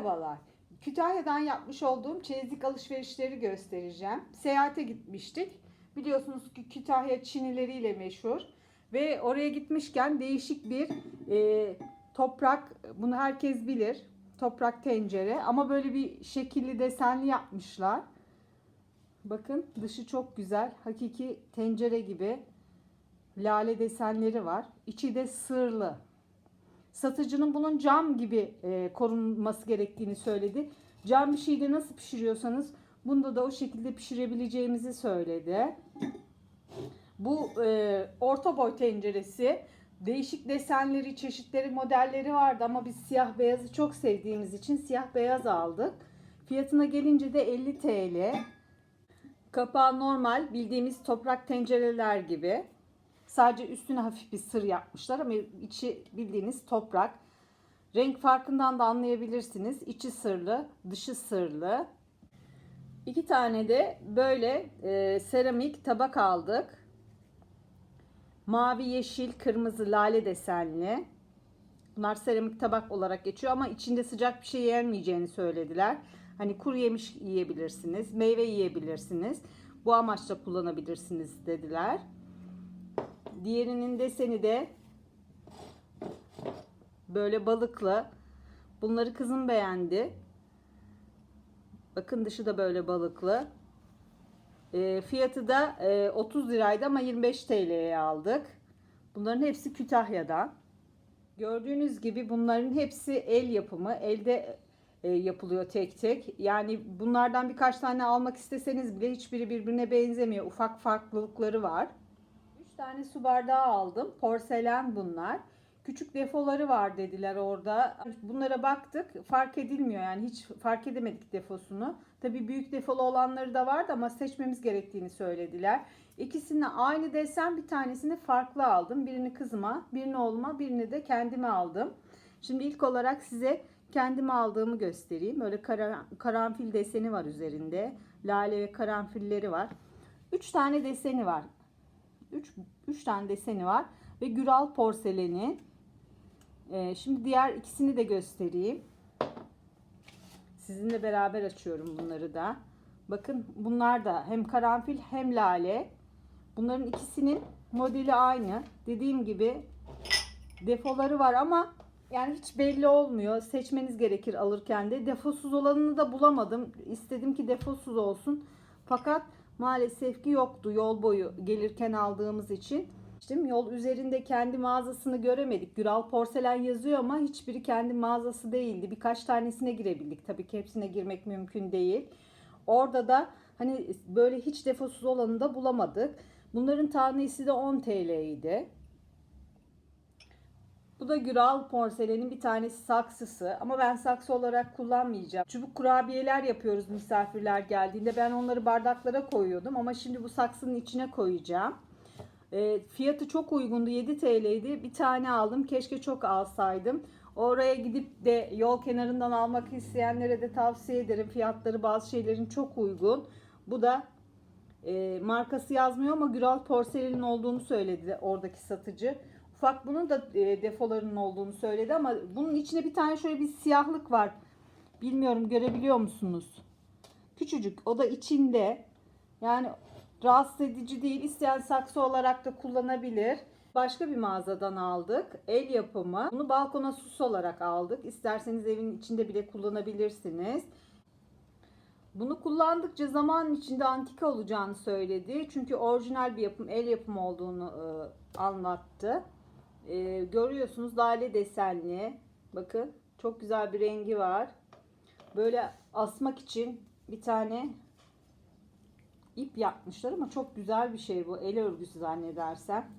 Merhabalar. Kütahya'dan yapmış olduğum çeyizlik alışverişleri göstereceğim. Seyahate gitmiştik. Biliyorsunuz ki Kütahya çinileriyle meşhur. Ve oraya gitmişken değişik bir e, toprak, bunu herkes bilir. Toprak tencere ama böyle bir şekilli desenli yapmışlar. Bakın dışı çok güzel. Hakiki tencere gibi lale desenleri var. İçi de sırlı. Satıcının bunun cam gibi e, korunması gerektiğini söyledi. Cam bir şeyde nasıl pişiriyorsanız bunda da o şekilde pişirebileceğimizi söyledi. Bu e, orta boy tenceresi. Değişik desenleri, çeşitleri, modelleri vardı ama biz siyah beyazı çok sevdiğimiz için siyah beyaz aldık. Fiyatına gelince de 50 TL. Kapağı normal bildiğimiz toprak tencereler gibi. Sadece üstüne hafif bir sır yapmışlar ama içi bildiğiniz toprak. Renk farkından da anlayabilirsiniz. İçi sırlı, dışı sırlı. İki tane de böyle e, seramik tabak aldık. Mavi, yeşil, kırmızı, lale desenli. Bunlar seramik tabak olarak geçiyor ama içinde sıcak bir şey yenmeyeceğini söylediler. Hani kuru yemiş yiyebilirsiniz, meyve yiyebilirsiniz. Bu amaçla kullanabilirsiniz dediler. Diğerinin deseni de böyle balıklı. Bunları kızım beğendi. Bakın dışı da böyle balıklı. E, fiyatı da e, 30 liraydı ama 25 TL'ye aldık. Bunların hepsi Kütahya'dan. Gördüğünüz gibi bunların hepsi el yapımı. Elde e, yapılıyor tek tek. Yani bunlardan birkaç tane almak isteseniz bile hiçbiri birbirine benzemiyor. Ufak farklılıkları var. 3 tane su bardağı aldım. Porselen bunlar. Küçük defoları var dediler orada. Bunlara baktık. Fark edilmiyor yani hiç fark edemedik defosunu. Tabii büyük defolu olanları da vardı ama seçmemiz gerektiğini söylediler. İkisini aynı desen bir tanesini farklı aldım. Birini kızıma, birini oğluma, birini de kendime aldım. Şimdi ilk olarak size kendime aldığımı göstereyim. Böyle kara, karanfil deseni var üzerinde. Lale ve karanfilleri var. 3 tane deseni var. 3 3 tane deseni var ve Güral porseleni. Ee, şimdi diğer ikisini de göstereyim. Sizinle beraber açıyorum bunları da. Bakın bunlar da hem karanfil hem lale. Bunların ikisinin modeli aynı. Dediğim gibi defoları var ama yani hiç belli olmuyor. Seçmeniz gerekir alırken de. Defosuz olanını da bulamadım. İstedim ki defosuz olsun. Fakat maalesef ki yoktu yol boyu gelirken aldığımız için. İşte yol üzerinde kendi mağazasını göremedik. Güral porselen yazıyor ama hiçbiri kendi mağazası değildi. Birkaç tanesine girebildik. Tabii ki hepsine girmek mümkün değil. Orada da hani böyle hiç defosuz olanı da bulamadık. Bunların tanesi de 10 TL idi. Bu da Güral porselenin bir tanesi saksısı ama ben saksı olarak kullanmayacağım. Çubuk kurabiyeler yapıyoruz misafirler geldiğinde. Ben onları bardaklara koyuyordum ama şimdi bu saksının içine koyacağım. E, fiyatı çok uygundu 7 TL'ydi. Bir tane aldım. Keşke çok alsaydım. Oraya gidip de yol kenarından almak isteyenlere de tavsiye ederim. Fiyatları bazı şeylerin çok uygun. Bu da e, markası yazmıyor ama Güral porselenin olduğunu söyledi oradaki satıcı. Ufak bunun da e, defolarının olduğunu söyledi ama bunun içinde bir tane şöyle bir siyahlık var. Bilmiyorum görebiliyor musunuz? Küçücük. O da içinde. Yani rahatsız edici değil. İsteyen saksı olarak da kullanabilir. Başka bir mağazadan aldık. El yapımı. Bunu balkona süs olarak aldık. İsterseniz evin içinde bile kullanabilirsiniz. Bunu kullandıkça zaman içinde antika olacağını söyledi. Çünkü orijinal bir yapım, el yapımı olduğunu e, anlattı. E, görüyorsunuz lale desenli. Bakın çok güzel bir rengi var. Böyle asmak için bir tane ip yapmışlar ama çok güzel bir şey bu. El örgüsü zannedersem.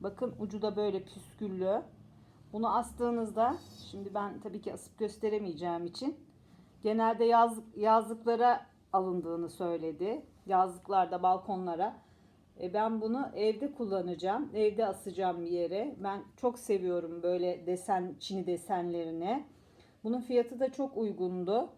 Bakın ucu da böyle püsküllü. Bunu astığınızda şimdi ben tabii ki asıp gösteremeyeceğim için genelde yaz, yazlıklara alındığını söyledi. Yazlıklarda balkonlara. E ben bunu evde kullanacağım. Evde asacağım bir yere. Ben çok seviyorum böyle desen, çini desenlerini. Bunun fiyatı da çok uygundu.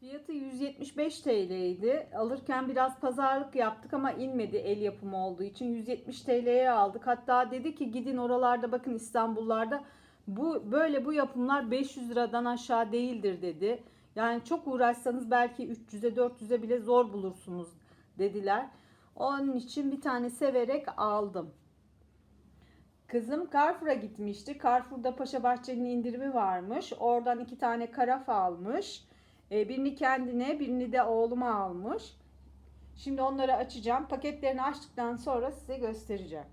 Fiyatı 175 TL idi. Alırken biraz pazarlık yaptık ama inmedi el yapımı olduğu için. 170 TL'ye aldık. Hatta dedi ki gidin oralarda bakın İstanbullarda Bu böyle bu yapımlar 500 liradan aşağı değildir dedi. Yani çok uğraşsanız belki 300'e 400'e bile zor bulursunuz dediler. Onun için bir tane severek aldım. Kızım Carrefour'a gitmişti. Carrefour'da Paşa Bahçe'nin indirimi varmış. Oradan iki tane karaf almış. Ee, birini kendine, birini de oğluma almış. Şimdi onları açacağım. Paketlerini açtıktan sonra size göstereceğim.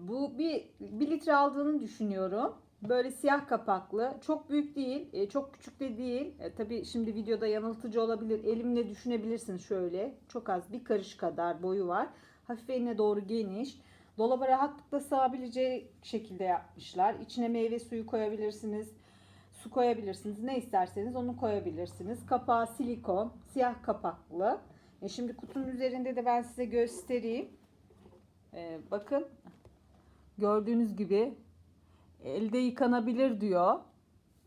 Bu bir, bir litre aldığını düşünüyorum. Böyle siyah kapaklı. Çok büyük değil. e, Çok küçük de değil. E, tabii şimdi videoda yanıltıcı olabilir. Elimle düşünebilirsiniz şöyle. Çok az bir karış kadar boyu var. Hafif eline doğru geniş. Dolaba rahatlıkla sığabileceği şekilde yapmışlar. İçine meyve suyu koyabilirsiniz. Su koyabilirsiniz. Ne isterseniz onu koyabilirsiniz. Kapağı silikon. Siyah kapaklı. E şimdi kutunun üzerinde de ben size göstereyim. E, bakın. Gördüğünüz gibi elde yıkanabilir diyor.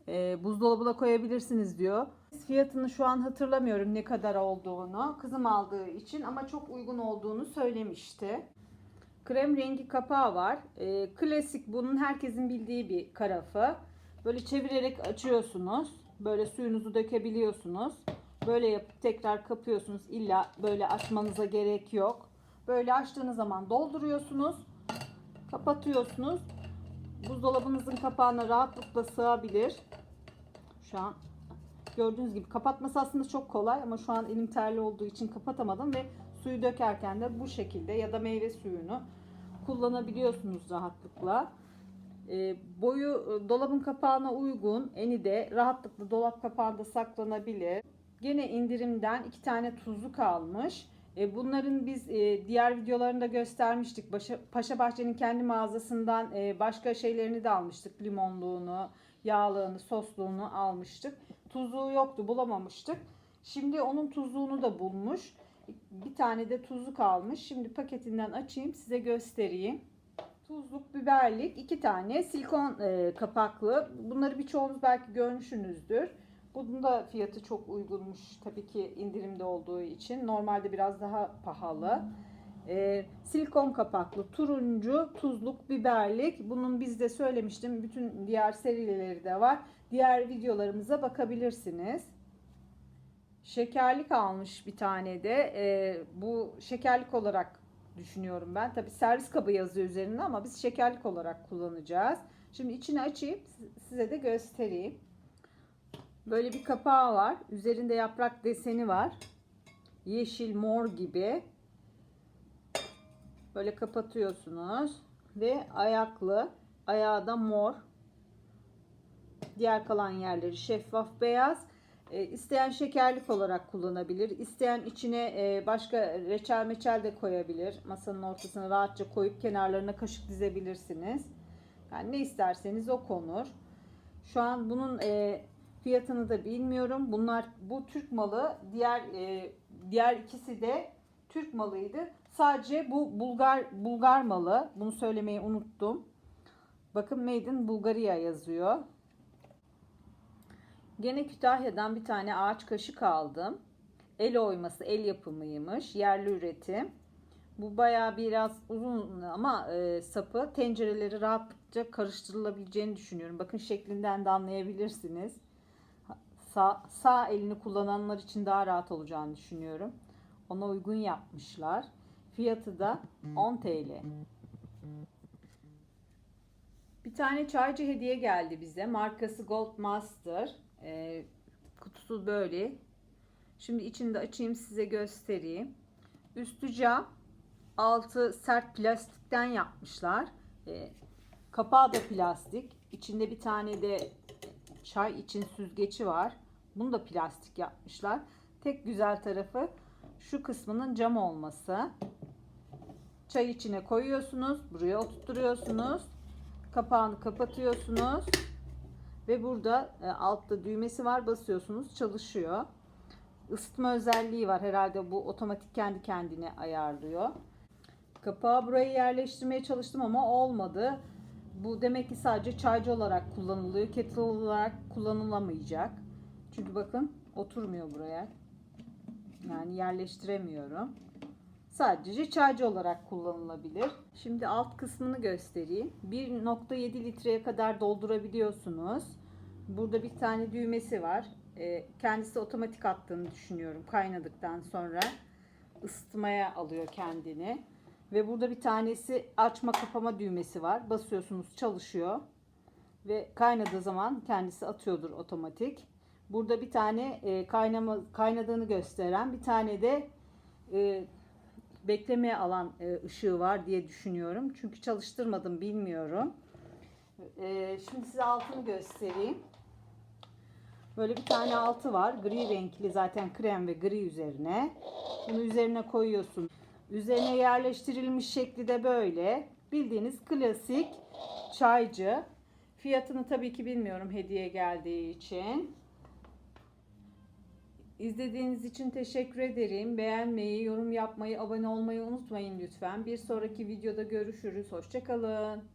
E, buzdolabına koyabilirsiniz diyor. Fiyatını şu an hatırlamıyorum ne kadar olduğunu. Kızım aldığı için ama çok uygun olduğunu söylemişti. Krem rengi kapağı var. E, klasik bunun herkesin bildiği bir karafı. Böyle çevirerek açıyorsunuz. Böyle suyunuzu dökebiliyorsunuz. Böyle yapıp tekrar kapıyorsunuz. İlla böyle açmanıza gerek yok. Böyle açtığınız zaman dolduruyorsunuz. Kapatıyorsunuz. Buzdolabınızın kapağına rahatlıkla sığabilir. Şu an gördüğünüz gibi kapatması aslında çok kolay ama şu an elim terli olduğu için kapatamadım ve suyu dökerken de bu şekilde ya da meyve suyunu kullanabiliyorsunuz rahatlıkla. E, boyu dolabın kapağına uygun. Eni de rahatlıkla dolap kapağında saklanabilir. Gene indirimden iki tane tuzlu kalmış. E, bunların biz e, diğer videolarında göstermiştik. Paşa Bahçe'nin kendi mağazasından e, başka şeylerini de almıştık. Limonluğunu, yağlığını, sosluğunu almıştık. Tuzluğu yoktu, bulamamıştık. Şimdi onun tuzluğunu da bulmuş. Bir tane de tuzlu kalmış. Şimdi paketinden açayım size göstereyim. Tuzluk, biberlik, iki tane silikon kapaklı. Bunları birçoğunuz belki görmüşsünüzdür. Bunun da fiyatı çok uygunmuş tabii ki indirimde olduğu için. Normalde biraz daha pahalı. E, silikon kapaklı, turuncu, tuzluk, biberlik. Bunun bizde söylemiştim. Bütün diğer serileri de var. Diğer videolarımıza bakabilirsiniz. Şekerlik almış bir tane de. E, bu şekerlik olarak düşünüyorum ben. Tabi servis kabı yazıyor üzerinde ama biz şekerlik olarak kullanacağız. Şimdi içini açayım size de göstereyim. Böyle bir kapağı var. Üzerinde yaprak deseni var. Yeşil, mor gibi. Böyle kapatıyorsunuz. Ve ayaklı. Ayağı da mor. Diğer kalan yerleri şeffaf beyaz. E, isteyen şekerlik olarak kullanabilir. İsteyen içine e, başka reçel meçel de koyabilir. Masanın ortasına rahatça koyup kenarlarına kaşık dizebilirsiniz. Yani ne isterseniz o konur. Şu an bunun e, fiyatını da bilmiyorum. Bunlar bu Türk malı. Diğer e, diğer ikisi de Türk malıydı. Sadece bu Bulgar Bulgar malı. Bunu söylemeyi unuttum. Bakın Made in Bulgaria yazıyor. Gene Kütahya'dan bir tane ağaç kaşık aldım. El oyması, el yapımıymış. Yerli üretim. Bu bayağı biraz uzun ama e, sapı tencereleri rahatlıkça karıştırılabileceğini düşünüyorum. Bakın şeklinden de anlayabilirsiniz. Sağ, sağ elini kullananlar için daha rahat olacağını düşünüyorum. Ona uygun yapmışlar. Fiyatı da 10 TL. Bir tane çaycı hediye geldi bize. Markası Gold Master. E, kutusu böyle. Şimdi içinde açayım size göstereyim. Üstü cam. Altı sert plastikten yapmışlar. E, kapağı da plastik. İçinde bir tane de çay için süzgeci var. Bunu da plastik yapmışlar. Tek güzel tarafı şu kısmının cam olması. Çay içine koyuyorsunuz. Buraya oturtuyorsunuz. Kapağını kapatıyorsunuz. Ve burada e, altta düğmesi var. Basıyorsunuz çalışıyor. Isıtma özelliği var. Herhalde bu otomatik kendi kendine ayarlıyor. Kapağı buraya yerleştirmeye çalıştım ama olmadı. Bu demek ki sadece çaycı olarak kullanılıyor. Kettle olarak kullanılamayacak. Çünkü bakın oturmuyor buraya. Yani yerleştiremiyorum. sadece çaycı olarak kullanılabilir. Şimdi alt kısmını göstereyim. 1.7 litreye kadar doldurabiliyorsunuz. Burada bir tane düğmesi var. Ee, kendisi otomatik attığını düşünüyorum kaynadıktan sonra. ısıtmaya alıyor kendini. Ve burada bir tanesi açma kapama düğmesi var. Basıyorsunuz çalışıyor. Ve kaynadığı zaman kendisi atıyordur otomatik. Burada bir tane e, kaynama kaynadığını gösteren bir tane de e, beklemeye alan e, ışığı var diye düşünüyorum. Çünkü çalıştırmadım bilmiyorum. E, şimdi size altını göstereyim. Böyle bir tane altı var. Gri renkli zaten krem ve gri üzerine. Bunu üzerine koyuyorsun. Üzerine yerleştirilmiş şekli de böyle. Bildiğiniz klasik çaycı. Fiyatını tabii ki bilmiyorum hediye geldiği için. İzlediğiniz için teşekkür ederim. Beğenmeyi, yorum yapmayı, abone olmayı unutmayın lütfen. Bir sonraki videoda görüşürüz. Hoşçakalın.